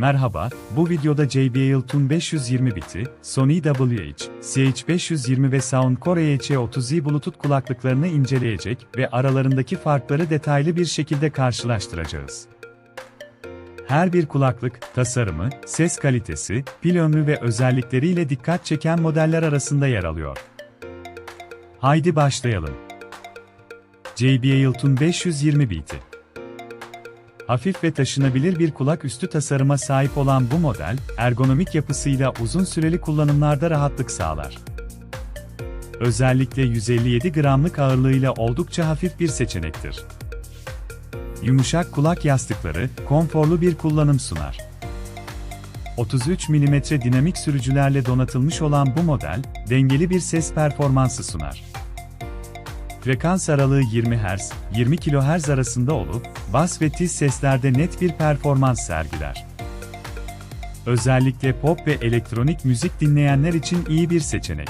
Merhaba, bu videoda JBL Tune 520 biti, Sony WH, CH520 ve Soundcore EC30i Bluetooth kulaklıklarını inceleyecek ve aralarındaki farkları detaylı bir şekilde karşılaştıracağız. Her bir kulaklık, tasarımı, ses kalitesi, pil ömrü ve özellikleriyle dikkat çeken modeller arasında yer alıyor. Haydi başlayalım. JBL Tune 520 biti. Hafif ve taşınabilir bir kulak üstü tasarıma sahip olan bu model, ergonomik yapısıyla uzun süreli kullanımlarda rahatlık sağlar. Özellikle 157 gramlık ağırlığıyla oldukça hafif bir seçenektir. Yumuşak kulak yastıkları, konforlu bir kullanım sunar. 33 mm dinamik sürücülerle donatılmış olan bu model, dengeli bir ses performansı sunar. Frekans aralığı 20 Hz, 20 kHz arasında olup, bas ve tiz seslerde net bir performans sergiler. Özellikle pop ve elektronik müzik dinleyenler için iyi bir seçenek.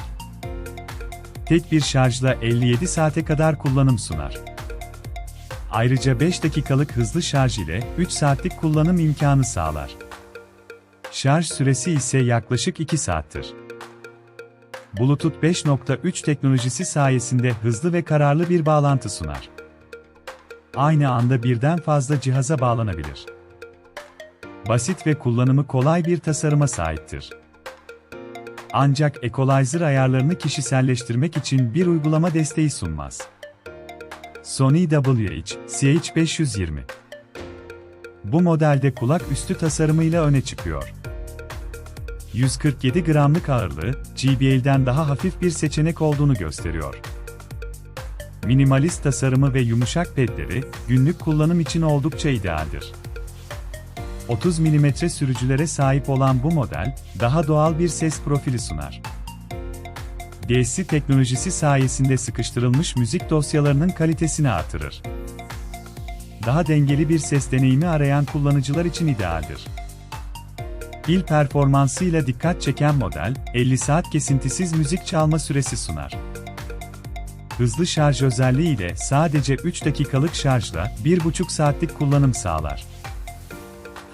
Tek bir şarjla 57 saate kadar kullanım sunar. Ayrıca 5 dakikalık hızlı şarj ile 3 saatlik kullanım imkanı sağlar. Şarj süresi ise yaklaşık 2 saattir. Bluetooth 5.3 teknolojisi sayesinde hızlı ve kararlı bir bağlantı sunar. Aynı anda birden fazla cihaza bağlanabilir. Basit ve kullanımı kolay bir tasarıma sahiptir. Ancak equalizer ayarlarını kişiselleştirmek için bir uygulama desteği sunmaz. Sony WH CH520 Bu modelde kulak üstü tasarımıyla öne çıkıyor. 147 gramlık ağırlığı, JBL'den daha hafif bir seçenek olduğunu gösteriyor. Minimalist tasarımı ve yumuşak pedleri, günlük kullanım için oldukça idealdir. 30 mm sürücülere sahip olan bu model, daha doğal bir ses profili sunar. DSC teknolojisi sayesinde sıkıştırılmış müzik dosyalarının kalitesini artırır. Daha dengeli bir ses deneyimi arayan kullanıcılar için idealdir. Pil performansıyla dikkat çeken model, 50 saat kesintisiz müzik çalma süresi sunar. Hızlı şarj özelliği ile sadece 3 dakikalık şarjla 1,5 saatlik kullanım sağlar.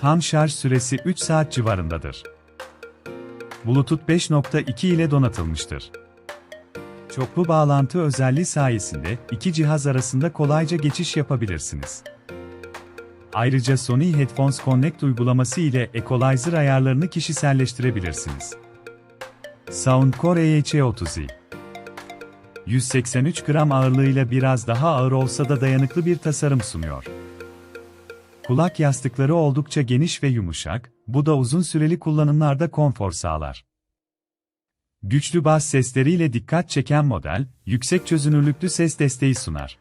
Ham şarj süresi 3 saat civarındadır. Bluetooth 5.2 ile donatılmıştır. Çoklu bağlantı özelliği sayesinde iki cihaz arasında kolayca geçiş yapabilirsiniz. Ayrıca Sony Headphones Connect uygulaması ile equalizer ayarlarını kişiselleştirebilirsiniz. Soundcore EC30i 183 gram ağırlığıyla biraz daha ağır olsa da dayanıklı bir tasarım sunuyor. Kulak yastıkları oldukça geniş ve yumuşak, bu da uzun süreli kullanımlarda konfor sağlar. Güçlü bas sesleriyle dikkat çeken model, yüksek çözünürlüklü ses desteği sunar.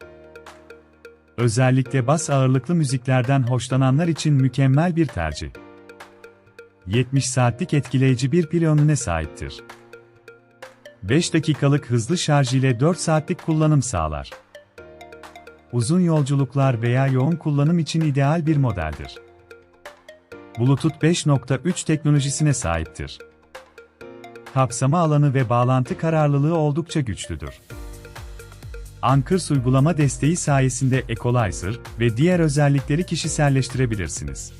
Özellikle bas ağırlıklı müziklerden hoşlananlar için mükemmel bir tercih. 70 saatlik etkileyici bir pil ömrüne sahiptir. 5 dakikalık hızlı şarj ile 4 saatlik kullanım sağlar. Uzun yolculuklar veya yoğun kullanım için ideal bir modeldir. Bluetooth 5.3 teknolojisine sahiptir. Kapsama alanı ve bağlantı kararlılığı oldukça güçlüdür. Anchors uygulama desteği sayesinde Equalizer ve diğer özellikleri kişiselleştirebilirsiniz.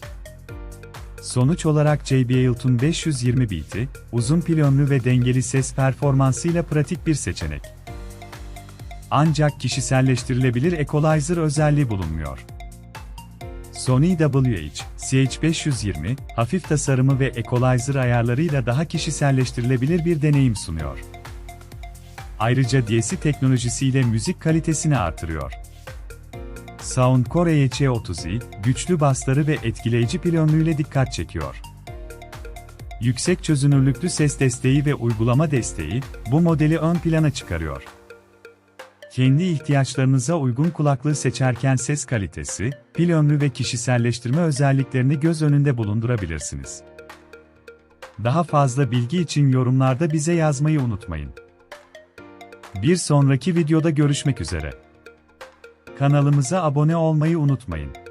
Sonuç olarak JBL Tune 520 biti, uzun pil ve dengeli ses performansıyla pratik bir seçenek. Ancak kişiselleştirilebilir Equalizer özelliği bulunmuyor. Sony WH CH520, hafif tasarımı ve equalizer ayarlarıyla daha kişiselleştirilebilir bir deneyim sunuyor. Ayrıca DSC teknolojisiyle müzik kalitesini artırıyor. Soundcore EC30i, güçlü basları ve etkileyici ömrüyle dikkat çekiyor. Yüksek çözünürlüklü ses desteği ve uygulama desteği, bu modeli ön plana çıkarıyor. Kendi ihtiyaçlarınıza uygun kulaklığı seçerken ses kalitesi, pil ve kişiselleştirme özelliklerini göz önünde bulundurabilirsiniz. Daha fazla bilgi için yorumlarda bize yazmayı unutmayın. Bir sonraki videoda görüşmek üzere. Kanalımıza abone olmayı unutmayın.